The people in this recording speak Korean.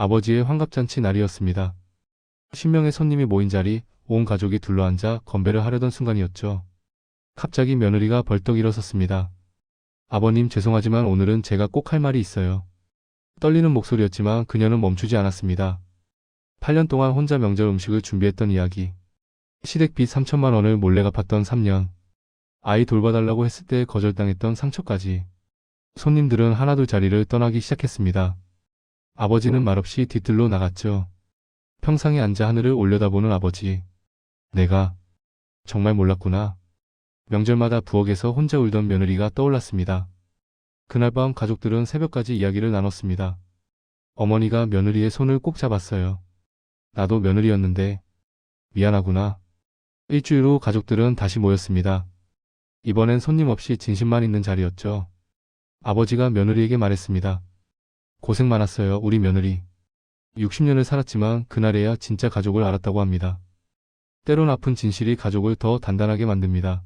아버지의 환갑잔치 날이었습니다. 10명의 손님이 모인 자리, 온 가족이 둘러앉아 건배를 하려던 순간이었죠. 갑자기 며느리가 벌떡 일어섰습니다. 아버님 죄송하지만 오늘은 제가 꼭 할 말이 있어요. 떨리는 목소리였지만 그녀는 멈추지 않았습니다. 8년 동안 혼자 명절 음식을 준비했던 이야기. 시댁비 3천만 원을 몰래 갚았던 3년. 아이 돌봐달라고 했을 때 거절당했던 상처까지. 손님들은 하나둘 자리를 떠나기 시작했습니다. 아버지는 말없이 뒤뜰로 나갔죠. 평상에 앉아 하늘을 올려다보는 아버지. 내가 정말 몰랐구나. 명절마다 부엌에서 혼자 울던 며느리가 떠올랐습니다. 그날 밤 가족들은 새벽까지 이야기를 나눴습니다. 어머니가 며느리의 손을 꼭 잡았어요. 나도 며느리였는데 미안하구나. 일주일 후 가족들은 다시 모였습니다. 이번엔 손님 없이 진심만 있는 자리였죠. 아버지가 며느리에게 말했습니다. 고생 많았어요, 우리 며느리. 60년을 살았지만 그날에야 진짜 가족을 알았다고 합니다. 때론 아픈 진실이 가족을 더 단단하게 만듭니다.